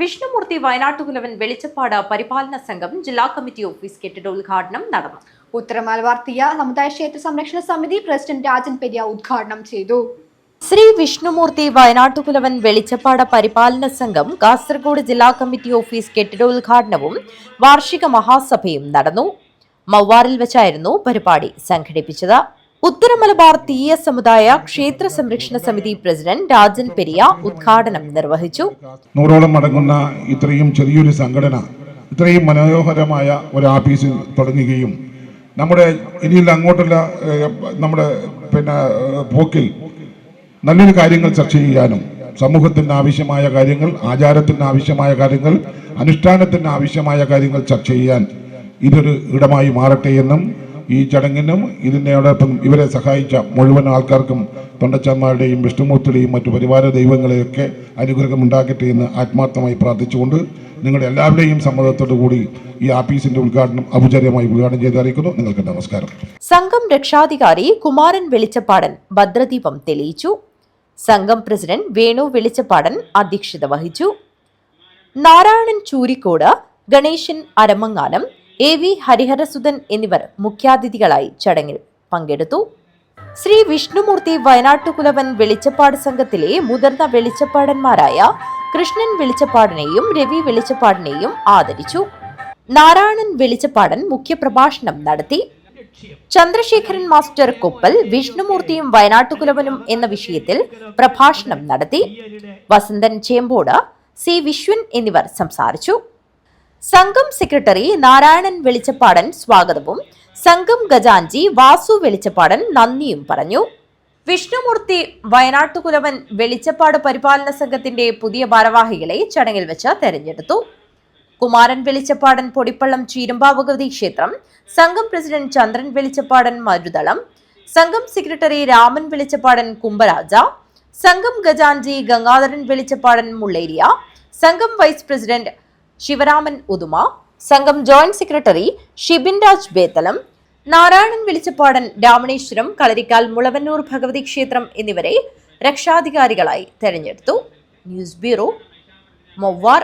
വിഷ്ണുമൂർത്തി വയനാട്ടുകുലവൻ വെളിച്ചപ്പാട് പരിപാലന സംഘം ജില്ലാ കമ്മിറ്റി ഓഫീസ് കെട്ടിട ഉദ്ഘാടനം നടന്നു. ഉത്തര മലബാർ തീയ സമുദായ ക്ഷേത്ര സംരക്ഷണ സമിതി പ്രസിഡന്റ് രാജൻ പെരിയ ഉദ്ഘാടനം ചെയ്തു. ശ്രീ വിഷ്ണുമൂർത്തി വയനാട്ടുകുലവൻ വെളിച്ചപ്പാട പരിപാലന സംഘം കാസർഗോഡ് ജില്ലാ കമ്മിറ്റി ഓഫീസ് കെട്ടിട ഉദ്ഘാടനവും വാർഷിക മഹാസഭയും നടന്നു. മൗവാറിൽ വെച്ചായിരുന്നു പരിപാടി സംഘടിപ്പിച്ചത്. ഉത്തര മലബാർ തീയ സമുദായ ക്ഷേത്ര സംരക്ഷണ സമിതി പ്രസിഡന്റ് രാജൻ പെരിയ ഉദ്ഘാടനം നിർവഹിച്ചു. നൂറോളം അടങ്ങുന്ന ഇത്രയും ചെറിയൊരു സംഘടന ഇത്രയും മനോഹരമായ ഒരു ആഫീസ് തുടങ്ങുകയും നമ്മുടെ ഇനിയുള്ള അങ്ങോട്ടുള്ള നമ്മുടെ പിന്നെ പോക്കിൽ നല്ലൊരു കാര്യങ്ങൾ ചർച്ച ചെയ്യാനും സമൂഹത്തിന് ആവശ്യമായ കാര്യങ്ങൾ ആചാരത്തിന് ആവശ്യമായ കാര്യങ്ങൾ അനുഷ്ഠാനത്തിന് ആവശ്യമായ കാര്യങ്ങൾ ചർച്ച ചെയ്യാൻ ഇതൊരു ഇടമായി മാറട്ടെ എന്നും ഈ ചടങ്ങിനും ഇതിനോടൊപ്പം ഇവരെ സഹായിച്ച മുഴുവൻ ആൾക്കാർക്കും തൊണ്ടച്ചന്മാരുടെയും വിഷ്ണുമൂർത്തിയുടെയും മറ്റു പരിവാര ദൈവങ്ങളെയൊക്കെ അനുഗ്രഹം ഉണ്ടാക്കട്ടെ എന്ന് ആത്മാർത്ഥമായി പ്രാർത്ഥിച്ചുകൊണ്ട് നിങ്ങളുടെ എല്ലാവരുടെയും സമ്മതത്തോടു കൂടി ഈ ആഫീസിന്റെ ഉദ്ഘാടനം ഔപചാരികമായി ഉദ്ഘാടനം ചെയ്ത് അറിയിക്കുന്നു. നിങ്ങൾക്ക് നമസ്കാരം. സംഘം രക്ഷാധികാരി കുമാരൻ വെളിച്ചപ്പാടൻ ഭദ്രദീപം തെളിയിച്ചു. സംഘം പ്രസിഡന്റ് വേണു വെളിച്ചപ്പാടൻ അധ്യക്ഷത വഹിച്ചു. നാരായണൻ ചൂരിക്കോട് ഗണേശൻ അരമങ്ങാനം എ വി ഹരിഹരസുധൻ എന്നിവർ മുഖ്യാതിഥികളായി ചടങ്ങിൽ പങ്കെടുത്തു. ശ്രീ വിഷ്ണുമൂർത്തി വയനാട്ടുകുലവൻ വെളിച്ചപ്പാട് സംഘത്തിലെ മുതിർന്ന വെളിച്ചപ്പാടന്മാരായ കൃഷ്ണൻ വെളിച്ചപ്പാടിനെയും രവി വെളിച്ചപ്പാടിനെയും ആദരിച്ചു. നാരായണൻ വെളിച്ചപ്പാടൻ മുഖ്യപ്രഭാഷണം നടത്തി. ചന്ദ്രശേഖരൻ മാസ്റ്റർ കൊപ്പൽ വിഷ്ണുമൂർത്തിയും വയനാട്ടുകുലവനും എന്ന വിഷയത്തിൽ പ്രഭാഷണം നടത്തി. വസന്തൻ ചേമ്പോട് സി വിശ്വൻ എന്നിവർ സംസാരിച്ചു. സംഘം സെക്രട്ടറി നാരായണൻ വെളിച്ചപ്പാടൻ സ്വാഗതവും. സംഘം ഖജാൻജി വാസു വെളിച്ചപ്പാടൻ നന്ദിയും പറഞ്ഞു. വിഷ്ണുമൂർത്തി വയനാട്ടുകുലവൻ വെളിച്ചപ്പാട് പരിപാലന സംഘത്തിന്റെ പുതിയ ഭാരവാഹികളെ ചടങ്ങിൽ വെച്ച് തെരഞ്ഞെടുത്തു. കുമാരൻ വെളിച്ചപ്പാടൻ പൊടിപ്പള്ളം ചീരമ്പാവഗവതി ക്ഷേത്രം സംഘം പ്രസിഡന്റ് ചന്ദ്രൻ വെളിച്ചപ്പാടൻ മരുതളം സംഘം സെക്രട്ടറി രാമൻ വെളിച്ചപ്പാടൻ കുംഭരാജ സംഘം ഖജാൻജി ഗംഗാധരൻ വെളിച്ചപ്പാടൻ മുള്ളേരിയ സംഘം വൈസ് പ്രസിഡന്റ് ശിവരാമൻ ഉദുമ സംഘം ജോയിന്റ് സെക്രട്ടറി ഷിബിൻ രാജ് ബേത്തലം നാരായണൻ വിളിച്ചപ്പാടൻ രാമണേശ്വരം കളരിക്കാൽ മുളവന്നൂർ ഭഗവതി ക്ഷേത്രം എന്നിവരെ രക്ഷാധികാരികളായി തെരഞ്ഞെടുത്തു. News bureau Movvar.